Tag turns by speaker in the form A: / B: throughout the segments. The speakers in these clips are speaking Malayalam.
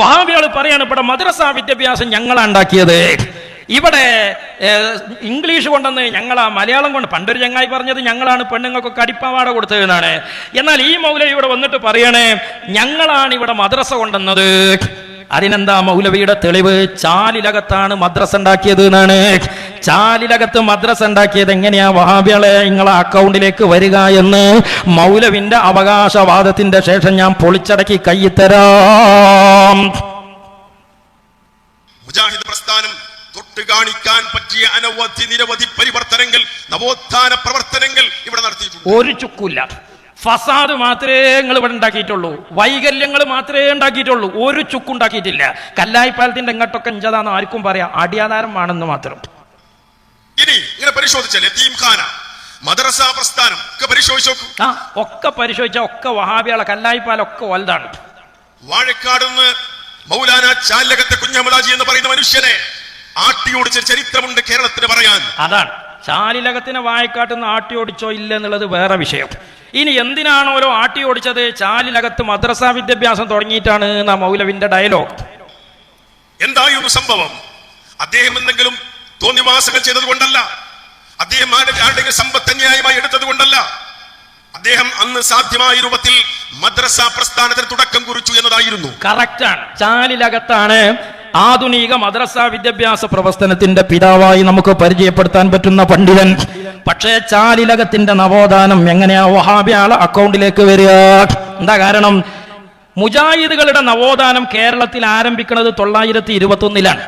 A: വഹാബികൾ പറയാണ് ഇവിടെ മദ്രസ വിദ്യാഭ്യാസം ഞങ്ങളാണ് ഉണ്ടാക്കിയത്. ഇവിടെ ഇംഗ്ലീഷ് കൊണ്ടെന്ന് ഞങ്ങളാ മലയാളം കൊണ്ട് പണ്ടൊരു ചങ്ങായി പറഞ്ഞത് ഞങ്ങളാണ് പെണ്ണുങ്ങൾക്കൊക്കെ അടിപ്പാവാട കൊടുത്തതെന്നാണ് എന്നാൽ ഈ മൗലവി ഇവിടെ വന്നിട്ട് പറയണേ ഞങ്ങളാണ് ഇവിടെ മദ്രസ കൊണ്ടുവന്നത്. അതിനെന്താ മൗലവിയുടെ തെളിവ്? ചാലിലകത്താണ് മദ്രസ ഉണ്ടാക്കിയത് എന്നാണ്. ചാലിലകത്ത് മദ്രസ ഉണ്ടാക്കിയത് എങ്ങനെയാ? വഹാബികളെ നിങ്ങളെ അക്കൗണ്ടിലേക്ക് വരിക എന്ന് മൗലവിന്റെ അവകാശവാദത്തിന്റെ ശേഷം ഞാൻ പൊളിച്ചടക്കി കൈത്തരാം
B: മുജാഹിദ് പ്രസ്ഥാനം തൊട്ട് കാണിക്കാൻ പറ്റിയ അനവധി നിരവധി പരിവർത്തനങ്ങൾ നവോത്ഥാന പ്രവർത്തനങ്ങൾ ഇവിടെ നടത്തിയിട്ടുണ്ട്.
A: ഒരു ചുക്കൂല്ല. ഫസാദ് മാത്രമേ നിങ്ങൾ ഇവിടെ ഉണ്ടാക്കിയിട്ടുള്ളൂ. വൈകല്യങ്ങൾ മാത്രമേ ഉണ്ടാക്കിയിട്ടുള്ളൂ. ഒരു ചുക്കുണ്ടാക്കിയിട്ടില്ല കല്ലായിപ്പാലത്തിന്റെ ഇങ്ങോട്ടൊക്കെ ഇഞ്ചതാന്ന് ആർക്കും പറയാം. അടിയാധാരമാണെന്ന് മാത്രം.
B: ഇനി ഇങ്ങനെ പരിശോധിച്ചാൽ യതീം ഖാന മദ്രസ പ്രസ്ഥാനം ഒക്കെ പരിശോധിച്ചു നോക്കൂ.
A: ആ ഒക്കെ പരിശോധിച്ച ഒക്കെ വഹാബികളെ കല്ലായിപ്പാലൊക്കെ വലുതാണ്.
B: വാഴക്കാട് നിന്ന് മൗലാന ചാലകത്തെ കുഞ്ഞഹമ്മദാജി എന്ന് പറയുന്ന മനുഷ്യനെ ആട്ടിയോടിച്ച ചരിത്രമുണ്ട് കേരളത്തിന് പറയാൻ.
A: അതാണ്. ചാലിലകത്തിനെ വായക്കാട്ട് നിന്ന് ആട്ടി ഓടിച്ചോ ഇല്ല എന്നുള്ളത് വേറെ വിഷയം. ഇനി എന്തിനാണ് ഓരോ ആട്ടി ഓടിച്ചത് ചാലിലകത്ത് മദ്രസ വിദ്യാഭ്യാസം തുടങ്ങിയിട്ടാണ് എന്നാ മൗലവിന്റെ ഡയലോഗ്
B: എന്തായിരുന്നു സംഭവം? അദ്ദേഹം എന്തെങ്കിലും തോന്നിവാസങ്ങൾ ചെയ്തത് കൊണ്ടല്ല അദ്ദേഹം ആരുടെ- സമ്പത്ത് അന്യായമായി എടുത്തത് കൊണ്ടല്ല അദ്ദേഹം അന്ന് സാധ്യമായ രൂപത്തിൽ മദ്രസ പ്രസ്ഥാനത്തിന് തുടക്കം കുറിച്ചു എന്നതായിരുന്നു.
A: കറക്റ്റാണ് ചാലിലകത്താണ് ആധുനിക മദ്രസ വിദ്യാഭ്യാസ പ്രവർത്തനത്തിന്റെ പിതാവായി നമുക്ക് പരിചയപ്പെടുത്താൻ പറ്റുന്ന പണ്ഡിതൻ. പക്ഷേ ചാലിലകത്തിന്റെ നവോത്ഥാനം എങ്ങനെയാ? വഹാബിയാളെ അക്കൗണ്ടിലേക്ക് വരിക. എന്താ കാരണം? മുജാഹിദുകളുടെ നവോത്ഥാനം കേരളത്തിൽ ആരംഭിക്കുന്നത് തൊള്ളായിരത്തി ഇരുപത്തി ഒന്നിലാണ്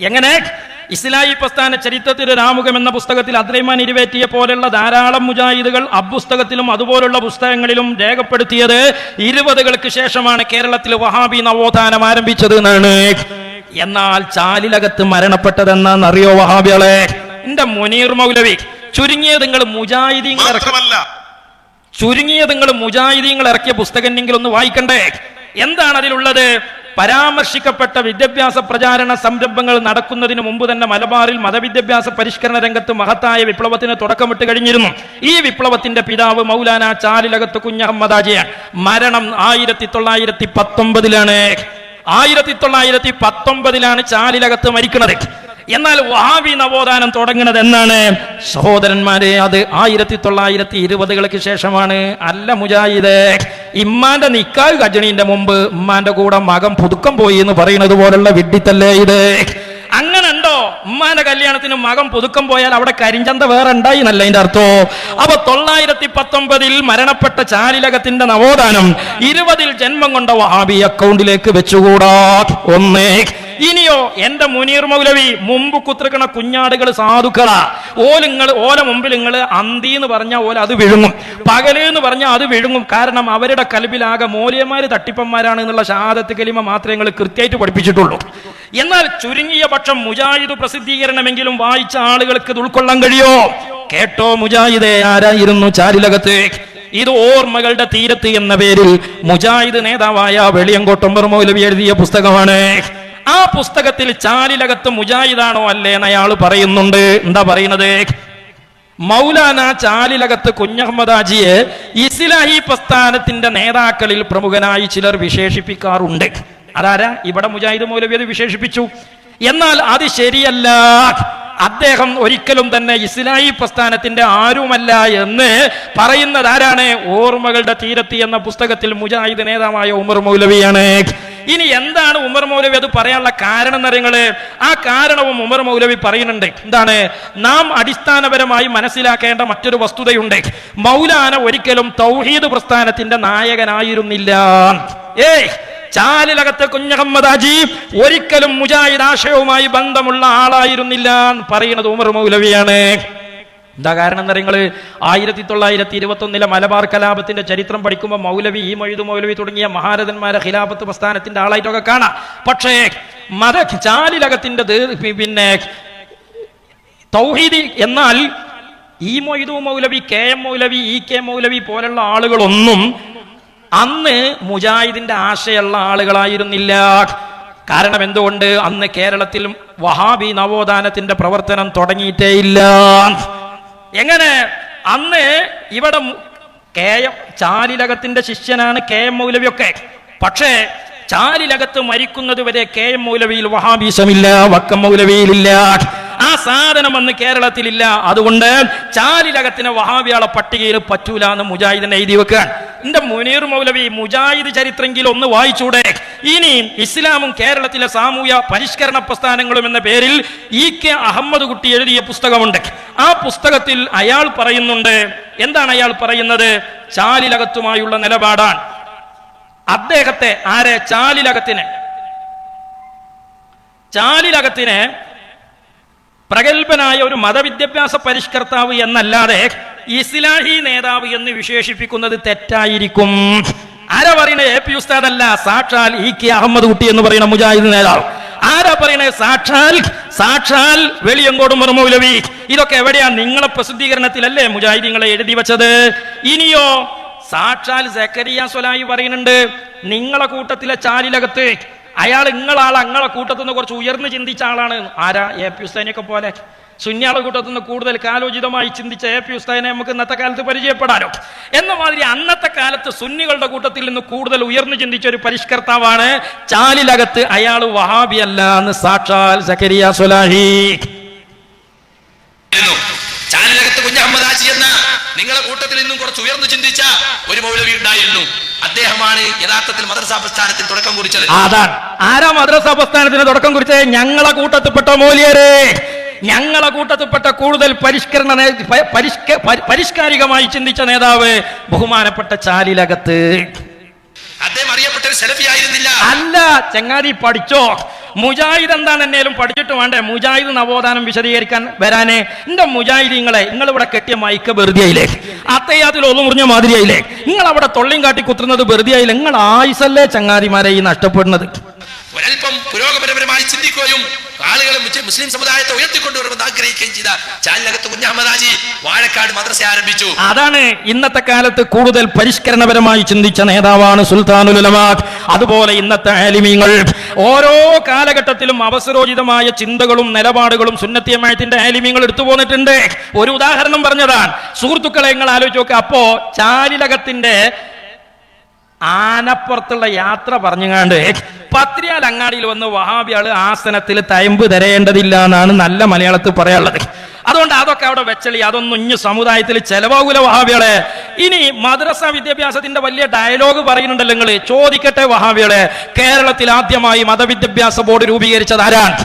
A: എങ്ങനെ? ഇസ്ലായി പ്രസ്ഥാന ചരിത്രത്തിൽ രാമുഖം എന്ന പുസ്തകത്തിൽ അദ്രൈമാൻ ഇരുവേറ്റിയെ പോലുള്ള ധാരാളം മുജാഹിദുകൾ അബുസ്തകത്തിലും അതുപോലുള്ള പുസ്തകങ്ങളിലും രേഖപ്പെടുത്തിയത് ഇരുപതുകൾക്ക് ശേഷമാണ് കേരളത്തിൽ വഹാബി നവോത്ഥാനം ആരംഭിച്ചത് എന്നാണ്. എന്നാൽ ചാലിലകത്ത് മരണപ്പെട്ടതെന്നറിയോ വഹാബികളെ? എന്റെ മുനീർ മൗലവി ചുരുങ്ങിയത് നിങ്ങൾ മുജാഹിദീങ്ങൾ ചുരുങ്ങിയത് നിങ്ങൾ മുജാഹിദീങ്ങൾ ഇറക്കിയ പുസ്തകമെങ്കിലും ഒന്ന് വായിക്കണ്ടേ? എന്താണ് അതിലുള്ളത്? പരാമർശിക്കപ്പെട്ട വിദ്യാഭ്യാസ പ്രചാരണ സംരംഭങ്ങൾ നടക്കുന്നതിന് മുമ്പ് തന്നെ മലബാറിൽ മതവിദ്യാഭ്യാസ പരിഷ്കരണ രംഗത്ത് മഹത്തായ വിപ്ലവത്തിന് തുടക്കമിട്ട് കഴിഞ്ഞിരുന്നു. ഈ വിപ്ലവത്തിന്റെ പിതാവ് മൗലാന ചാലിലകത്ത് കുഞ്ഞഹമ്മദാജിയാണ് മരണം ആയിരത്തി തൊള്ളായിരത്തി പത്തൊമ്പതിലാണ് ആയിരത്തി തൊള്ളായിരത്തി പത്തൊമ്പതിലാണ് ചാലിലകത്ത് മരിക്കുന്നത്. എന്നാൽ വഹാബി നവോത്ഥാനം തുടങ്ങുന്നത് എന്നാണ്? സഹോദരന്മാരെ അത് ആയിരത്തി തൊള്ളായിരത്തി ഇരുപതുകൾക്ക് ശേഷമാണ്. അല്ല മുജാഹിദ് ഇമ്മാന്റെ നിക്കാവ് കജണീന്റെ മുമ്പ് ഉമ്മാന്റെ കൂടെ മകം പുതുക്കം പോയി എന്ന് പറയുന്നത് പോലുള്ള വിഡ്ഢിത്തല്ലേ ഇത്? അങ്ങനെ ഉണ്ടോ ഉമ്മാന്റെ കല്യാണത്തിന് മകം പുതുക്കം പോയാൽ അവിടെ കരിഞ്ചന്ത വേറെ ഉണ്ടായി എന്നല്ല അതിന്റെ അർത്ഥോ. അപ്പൊ തൊള്ളായിരത്തി പത്തൊമ്പതിൽ മരണപ്പെട്ട ചാലിലകത്തിന്റെ നവോത്ഥാനം ഇരുപതിൽ ജന്മം കൊണ്ട വഹാബി അക്കൗണ്ടിലേക്ക് വെച്ചുകൂടാ? ഒന്ന്. ഇനിയോ എന്റെ മുനീർ മൗലവി മുമ്പ് കുത്തിരിക്കണ കുഞ്ഞാടുകൾ സാധുക്കളാ. ഓലിങ്ങൾ ഓല മുമ്പിൽ നിങ്ങൾ അന്തി എന്ന് പറഞ്ഞാൽ ഓല അത് വിഴുങ്ങും. പകൽ എന്ന് പറഞ്ഞാൽ അത് വിഴുങ്ങും. കാരണം അവരുടെ കൽബിലാകെ മൂല്യന്മാര് തട്ടിപ്പന്മാരാണ് എന്നുള്ള ഷാദത്ത് കലിമ മാത്രമേ നിങ്ങൾ കൃത്യമായിട്ട് പഠിപ്പിച്ചിട്ടുള്ളൂ. എന്നാൽ ചുരുങ്ങിയ പക്ഷം മുജാഹിദ് പ്രസിദ്ധീകരണമെങ്കിലും വായിച്ച ആളുകൾക്ക് ഇത് ഉൾക്കൊള്ളാൻ കഴിയോ? കേട്ടോ മുജാഹിദേ ആരായിരുന്നു ചാരിലകത്ത്? ഇത് ഓർമ്മകളുടെ തീരത്ത് എന്ന പേരിൽ മുജാഹിദ് നേതാവായ വെളിയങ്കോട്ടമ്പർ മൗലവി എഴുതിയ പുസ്തകമാണ്. ആ പുസ്തകത്തിൽ ചാലിലകത്ത് മുജാഹിദാണോ അല്ലേ എന്ന് അയാൾ പറയുന്നുണ്ട്. എന്താ പറയുന്നത്? മൗലാന ചാലിലകത്ത് കുഞ്ഞഹമ്മദാജിയെ ഇസ്ലാഹി പ്രസ്ഥാനത്തിന്റെ നേതാക്കളിൽ പ്രമുഖനായി ചിലർ വിശേഷിപ്പിക്കാറുണ്ട്. അതാരാ? ഇവിടെ മുജാഹിദ് മൗലവി അത് വിശേഷിപ്പിച്ചു. എന്നാൽ അത് ശരിയല്ല. അദ്ദേഹം ഒരിക്കലും തന്നെ ഇസ്ലായി പ്രസ്ഥാനത്തിന്റെ ആരുമല്ല എന്ന് പറയുന്നത് ആരാണ്? ഓർമ്മകളുടെ തീരത്തി എന്ന പുസ്തകത്തിൽ മുജാഹിദ് നേതാവായ ഉമർ മൗലവിയാണ്. ഇനി എന്താണ് ഉമർ മൗലവി അത് പറയാനുള്ള കാരണം എന്നറിയങ്ങൾ? ആ കാരണവും ഉമർ മൗലവി പറയുന്നുണ്ട്. എന്താണ്? നാം അടിസ്ഥാനപരമായി മനസ്സിലാക്കേണ്ട മറ്റൊരു വസ്തുതയുണ്ട്. മൗലാന ഒരിക്കലും തൗഹീദ് പ്രസ്ഥാനത്തിന്റെ നായകനായിരുന്നില്ല. ഏയ്! ചാലിലകത്ത് കുഞ്ഞഹമ്മദാജി ഒരിക്കലും മുജാഹിദ് ആശയവുമായി ബന്ധമുള്ള ആളായിരുന്നില്ല എന്ന് പറയുന്നത് ഉമർ മൗലവിയാണ്. എന്താ കാരണം എന്താ നിങ്ങൾ ആയിരത്തി തൊള്ളായിരത്തി ഇരുപത്തി ഒന്നിലെ മലബാർ കലാപത്തിന്റെ ചരിത്രം പഠിക്കുമ്പോൾ മൗലവി ഈ മൊയ്തു മൗലവി തുടങ്ങിയ മഹാരഥന്മാരെ ഖിലാഫത്ത് പ്രസ്ഥാനത്തിന്റെ ആളായിട്ടൊക്കെ കാണാം. പക്ഷേ മത ചാലിലകത്തിന്റെ പിന്നെ തൗഹീദി എന്നാൽ ഈ Moidu Maulavi K M Maulavi E K Maulavi പോലുള്ള ആളുകളൊന്നും അന്ന് മുജാഹിദിന്റെ ആശയുള്ള ആളുകളായിരുന്നില്ല. കാരണം എന്തുകൊണ്ട്? അന്ന് കേരളത്തിൽ വഹാബി നവോത്ഥാനത്തിന്റെ പ്രവർത്തനം തുടങ്ങിയിട്ടേയില്ല എങ്ങനെ? അന്ന് ഇവിടെ കെ എം ചാലിലകത്തിന്റെ ശിഷ്യനാണ് കെ എം മൗലവിയൊക്കെ. പക്ഷേ ചാലിലകത്ത് മരിക്കുന്നത് വരെ കെ എം മൗലവിയിൽ വഹാബീസമില്ല വക്കം മൗലവിയിലില്ല. സാധനം അന്ന് കേരളത്തിലില്ല. അതുകൊണ്ട് ചാലിലകത്തിന് വഹാബിയാളെ പട്ടികയിൽ പറ്റൂല എന്ന് മുജാഹിദിനെ എഴുതി വെക്കാൻ എന്റെ മുനീർ മൗലവി മുജാഹിദ് ചരിത്രമെങ്കിലും ഒന്ന് വായിച്ചൂടെ. ഇനി ഇസ്ലാമും കേരളത്തിലെ സാമൂഹ്യ പരിഷ്കരണ പ്രസ്ഥാനങ്ങളും എന്ന പേരിൽ ഇ കെ അഹമ്മദ് കുട്ടി എഴുതിയ പുസ്തകമുണ്ട്. ആ പുസ്തകത്തിൽ അയാൾ പറയുന്നുണ്ട്. എന്താണ് അയാൾ പറയുന്നത്? ചാലിലകത്തുമായുള്ള നിലപാടാണ്. അദ്ദേഹത്തെ ആരെ? ചാലിലകത്തിന്. ചാലിലകത്തിന് പ്രഗത്ഭനായ ഒരു മതവിദ്യാഭ്യാസ പരിഷ്കർത്താവ് എന്നല്ലാതെ ഇസ്ലാഹി നേതാവ് എന്ന് വിശേഷിപ്പിക്കുന്നത് തെറ്റായിരിക്കും. ആരാ പറയണേ? എ പി ഉസ്താദ് അല്ല സാക്ഷാൽ ഇ കെ അഹമ്മദ് കുട്ടി എന്ന് പറയുന്ന മുജാഹിദ് നേതാവ്. ആരാ പറയണേ? സാക്ഷാൽ സാക്ഷാൽ വെളിയങ്കോടും മർമൗലവി ഇതൊക്കെ എവിടെയാ? നിങ്ങളെ പ്രസിദ്ധീകരണത്തിലല്ലേ മുജാഹിദീങ്ങളെ എഴുതി വെച്ചത്? ഇനിയോ സാക്ഷാൽ സക്കരിയ സ്വലായി പറയുന്നുണ്ട് നിങ്ങളെ കൂട്ടത്തിലെ ചാലിലകത്ത് അയാൾ ഇങ്ങളാൾ അങ്ങളെ കൂട്ടത്തിൽ നിന്ന് കുറച്ച് ഉയർന്ന് ചിന്തിച്ച ആളാണ്. ആരാ? എ പി ഉസ്താനെയൊക്കെ പോലെ. സുന്യാളെ കൂട്ടത്തിൽ നിന്ന് കൂടുതൽ കാലോചിതമായി ചിന്തിച്ച എ പി ഉസ്താദിനെ നമുക്ക് ഇന്നത്തെ കാലത്ത് പരിചയപ്പെടാനോ എന്ന മാതിരി അന്നത്തെ കാലത്ത് സുന്നികളുടെ കൂട്ടത്തിൽ നിന്ന് കൂടുതൽ ഉയർന്നു ചിന്തിച്ച ഒരു പരിഷ്കർത്താവാണ് ചാലിലകത്ത് അയാൾ വഹാബി അല്ല എന്ന് സാക്ഷാൽ സക്കരിയ
C: സുലാഹി. ചാനലകത്ത് കുഞ്ഞഹമ്മദ് എന്ന നിങ്ങളെ കൂട്ടത്തിൽ നിന്നും കുറച്ച് ഉയർന്നു ചിന്തിച്ച ഒരു മൗലവി ഉണ്ടായിരുന്നു. അദ്ദേഹമാണ് യഥാർത്ഥത്തിൽ മദ്രസാ പ്രസ്ഥാനത്തിൽ തുടക്കം കുറിച്ചത്.
A: അതാണ്. ആരാ മദ്രസാ പ്രസ്ഥാനത്തിന് തുടക്കം കുറിച്ചത്? ഞങ്ങളെ കൂട്ടത്തിൽപ്പെട്ട മൂല്യരെ. ഞങ്ങളെ കൂട്ടത്തിൽപ്പെട്ട കൂടുതൽ പരിഷ്കരണ പരിഷ്കാരികമായി ചിന്തിച്ച നേതാവ് ബഹുമാനപ്പെട്ട ചാലിലകത്ത്.
C: അദ്ദേഹം അറിയപ്പെട്ട ഒരു സെലഫി ആയിരുന്നില്ല.
A: അല്ല ചങ്ങാതി പഠിച്ചോ? മുജാഹിദ് എന്താണ് എന്നേലും പഠിച്ചിട്ട് വേണ്ടേ? മുജാഹിദ് നവോത്ഥാനം വിശദീകരിക്കാൻ വരാനേ. എന്റെ മുജാഹിദീങ്ങളെ നിങ്ങൾ ഇവിടെ കെട്ടിയ മൈക്ക് വെറുതെയായില്ലേ? അത്തയ്യാത്തിൽ ഒന്നു മുറിഞ്ഞ മാതിരിയായില്ലേ? നിങ്ങൾ അവിടെ തൊള്ളിയും കാട്ടി കുത്തുന്നത് വെറുതെയായില്ലേ? നിങ്ങൾ ആയുസല്ലേ ചങ്ങാതിമാരെ ഈ നഷ്ടപ്പെടുന്നത്?
C: ഒരൽപ്പം പുരോഗമനപരമായി ചിന്തിക്കുകയും ആളുകളെ മുസ്ലിം- സമുദായത്തെ ഉയർത്തിക്കൊണ്ടുവരുമെന്ന് ആഗ്രഹിക്കുകയും ചെയ്ത ചാലിനകത്ത് കുഞ്ഞഹമ്മദാജി വാഴക്കാട് മദ്രസ ആരംഭിച്ചു.
A: അതാണ് ഇന്നത്തെ കാലത്ത് കൂടുതൽ പരിഷ്കരണപരമായി ചിന്തിച്ച നേതാവാണ് സുൽത്താനുൽ ഉലമാ. അതുപോലെ ഇന്നത്തെ ആലിമീങ്ങൾ ഓരോ കാലഘട്ടത്തിലും അവസരോചിതമായ ചിന്തകളും നിലപാടുകളും സുന്നത്തിയമായത്തിന്റെ ആലിമീങ്ങൾ എടുത്തു പോന്നിട്ടുണ്ട്. ഒരു ഉദാഹരണം പറഞ്ഞതാണ്. സുഹൃത്തുക്കളെ നിങ്ങൾ ആലോചിച്ച് നോക്കുക അപ്പോ ചാലിലകത്തിന്റെ ആനപ്പുറത്തുള്ള യാത്ര പറഞ്ഞുകാണ്ട് പത്രിയാൽ അങ്ങാടിയിൽ വന്ന് വഹാബിയാൾ ആസനത്തിൽ തയമ്പ് തരേണ്ടതില്ല എന്നാണ് നല്ല മലയാളത്തിൽ പറയാനുള്ളത്. അതൊക്കെ അവിടെ വെച്ചളി. അതൊന്നും ഇഞ്ഞു സമുദായത്തിൽ ചെലവാകൂല വഹാബികളെ. ഇനി മദ്രസ വിദ്യാഭ്യാസത്തിന്റെ വലിയ ഡയലോഗ് പറയുന്നുണ്ടല്ലോ നിങ്ങൾ ചോദിക്കട്ടെ വഹാബികളെ. കേരളത്തിൽ ആദ്യമായി മതവിദ്യാഭ്യാസ ബോർഡ് രൂപീകരിച്ചത് ആരാണ്?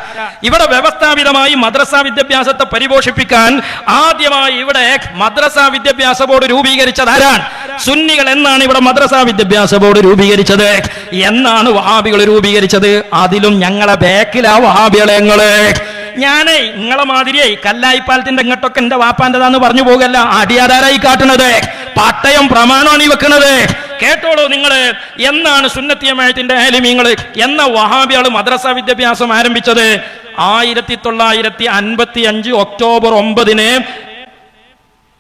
A: ഇവിടെ വ്യവസ്ഥാപിതമായി മദ്രസ വിദ്യാഭ്യാസത്തെ പരിപോഷിപ്പിക്കാൻ ആദ്യമായി ഇവിടെ മദ്രസ വിദ്യാഭ്യാസ ബോർഡ് രൂപീകരിച്ചത് ആരാണ്? സുന്നികൾ എന്നാണ് ഇവിടെ മദ്രസ വിദ്യാഭ്യാസ ബോർഡ് രൂപീകരിച്ചത്. എന്നാണ് വഹാബികൾ രൂപീകരിച്ചത്? അതിലും ഞങ്ങളെ ബാക്കിലാ വഹാബികളെ ഞാനേ നിങ്ങളെ മാതിരിയായി കല്ലായിപ്പാലത്തിന്റെ ഇങ്ങോട്ടൊക്കെ എന്റെ വാപ്പാന്റെതാന്ന് പറഞ്ഞു പോകല്ല. അടിയാധാരായി കാട്ടണത് പട്ടയം പ്രമാണമാണ് ഈ വെക്കണത്. കേട്ടോളൂ നിങ്ങൾ എന്നാണ് സുന്നത്തിയമായത്തിന്റെ ആലിമീങ്ങൾ എന്ന വഹാബികൾ മദ്രസ വിദ്യാഭ്യാസം ആരംഭിച്ചത്? ആയിരത്തി തൊള്ളായിരത്തി അൻപത്തി അഞ്ച് ഒക്ടോബർ ഒമ്പതിന്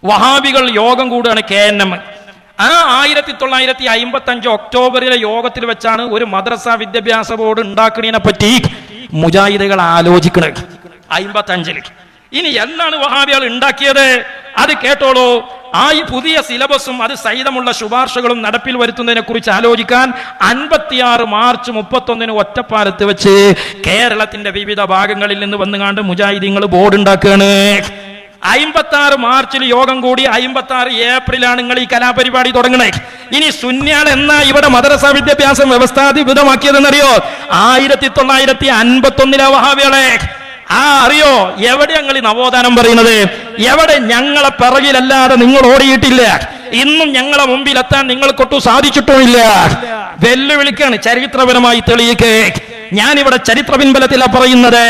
A: വഹാബികൾ യോഗം കൂടുകയാണ് കെ എൻ എം. ആ ആയിരത്തി തൊള്ളായിരത്തി അമ്പത്തി അഞ്ച് ഒക്ടോബറിലെ യോഗത്തിൽ വെച്ചാണ് ഒരു മദ്രസ വിദ്യാഭ്യാസ ബോർഡ് ഉണ്ടാക്കുന്നതിനെ പറ്റി മുജാഹിദുകൾ ആലോചിക്കുന്നത് അമ്പത്തി അഞ്ചിൽ ഇനി എന്താണ് വഹാബികൾ ഉണ്ടാക്കിയത്? അത് കേട്ടോളൂ. ആ ഈ പുതിയ സിലബസും അത് സഹിതമുള്ള ശുപാർശകളും നടപ്പിൽ വരുത്തുന്നതിനെ കുറിച്ച് ആലോചിക്കാൻ അൻപത്തിയാറ് മാർച്ച് മുപ്പത്തൊന്നിന് ഒറ്റപ്പാലത്ത് വെച്ച് കേരളത്തിന്റെ വിവിധ ഭാഗങ്ങളിൽ നിന്ന് വന്നുകാണ്ട് മുജാഹിദീങ്ങൾ ബോർഡ് ഉണ്ടാക്കുകയാണ് അമ്പത്തി ആറ് മാർച്ചിൽ യോഗം കൂടി അമ്പത്തി ആറ് ഏപ്രിലാണ് നിങ്ങൾ ഈ കലാപരിപാടി തുടങ്ങണേ. ഇനി സുന്യാൾ എന്നാ ഇവിടെ മദ്രസ വിദ്യാഭ്യാസം വ്യവസ്ഥാധിപിതമാക്കിയതെന്നറിയോ ആയിരത്തി തൊള്ളായിരത്തി അൻപത്തി ഒന്നിലെ വഹാബികളെ. ആ അറിയോ? എവിടെ ഞങ്ങൾ ഈ നവോത്ഥാനം പറയുന്നത്? എവിടെ ഞങ്ങളെ പിറകിലല്ലാതെ നിങ്ങൾ ഓടിയിട്ടില്ല? ഇന്നും ഞങ്ങളെ മുമ്പിൽ എത്താൻ നിങ്ങൾക്കൊട്ടും സാധിച്ചിട്ടുമില്ല. വെല്ലുവിളിക്കാണ് ചരിത്രപരമായി തെളിയിക്കേ. ഞാനിവിടെ ചരിത്ര പിൻബലത്തിലാ പറയുന്നത്.